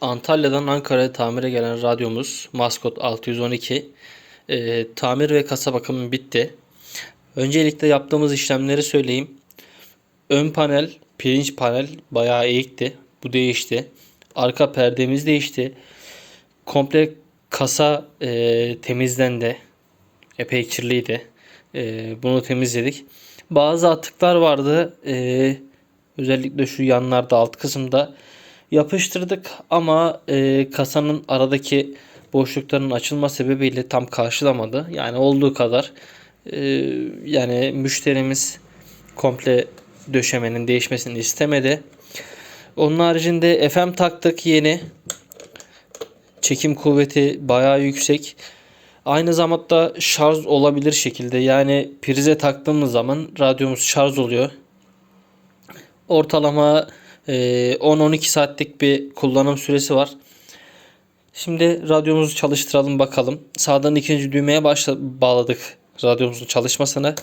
Antalya'dan Ankara'ya tamire gelen radyomuz Maskot 612 e, tamir ve kasa bakımı bitti. Öncelikle yaptığımız işlemleri söyleyeyim. Ön panel, pirinç panel bayağı eğikti. Bu değişti. Arka perdemiz değişti. Komple kasa e, temizlendi. Epey kirliydi. E, bunu temizledik. Bazı atıklar vardı. E, özellikle şu yanlarda alt kısımda yapıştırdık ama e, kasanın aradaki boşlukların açılma sebebiyle tam karşılamadı. Yani olduğu kadar e, yani müşterimiz komple döşemenin değişmesini istemedi. Onun haricinde FM taktık yeni. Çekim kuvveti bayağı yüksek. Aynı zamanda şarj olabilir şekilde yani prize taktığımız zaman radyomuz şarj oluyor. Ortalama 10-12 saatlik bir kullanım süresi var. Şimdi radyomuzu çalıştıralım bakalım. Sağdan ikinci düğmeye başla bağladık radyomuzun çalışmasını.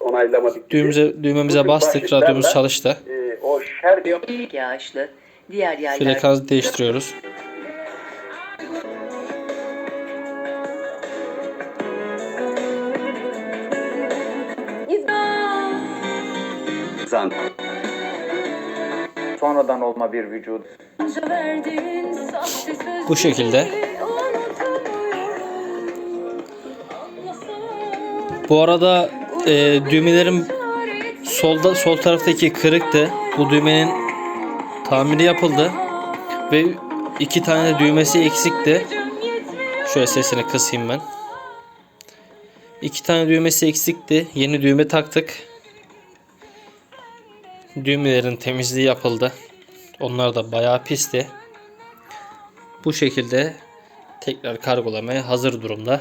Onaylamadık. Düğümüze, düğmemize Bugün bastık. Radyomuz çalıştı. e, o şer yağışlı, diğer yaylar Frekans değiştiriyoruz. zan. Sonradan olma bir vücut. Bu şekilde. Bu arada e, düğmelerin solda sol taraftaki kırıktı. Bu düğmenin tamiri yapıldı ve iki tane de düğmesi eksikti. Şöyle sesini kısayım ben. İki tane düğmesi eksikti. Yeni düğme taktık. Düğmelerin temizliği yapıldı. Onlar da bayağı pisti. Bu şekilde tekrar kargolamaya hazır durumda.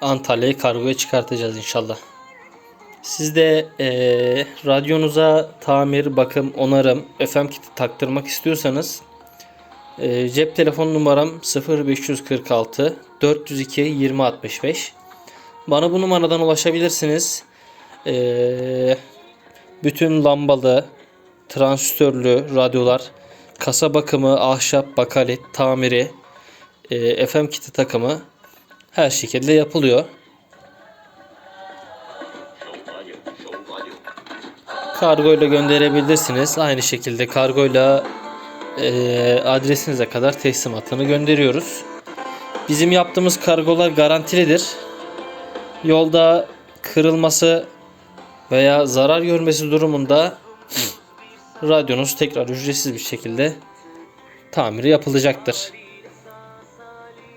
Antalya'yı kargoya çıkartacağız inşallah. Siz de eee, radyonuza tamir, bakım, onarım, FM kiti taktırmak istiyorsanız eee, cep telefon numaram 0546 402 2065. Bana bu numaradan ulaşabilirsiniz. Eee, bütün lambalı, transistörlü radyolar, kasa bakımı, ahşap, bakalit, tamiri, eee, FM kiti takımı her şekilde yapılıyor. Kargo ile gönderebilirsiniz. Aynı şekilde kargoyla eee adresinize kadar teslimatını gönderiyoruz. Bizim yaptığımız kargolar garantilidir. Yolda kırılması veya zarar görmesi durumunda radyonuz tekrar ücretsiz bir şekilde tamiri yapılacaktır.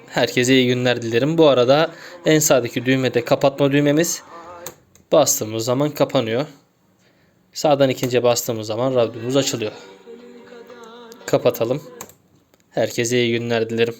Herkese iyi günler dilerim. Bu arada en sağdaki düğmede kapatma düğmemiz bastığımız zaman kapanıyor. Sağdan ikinci bastığımız zaman radyomuz açılıyor. Kapatalım. Herkese iyi günler dilerim.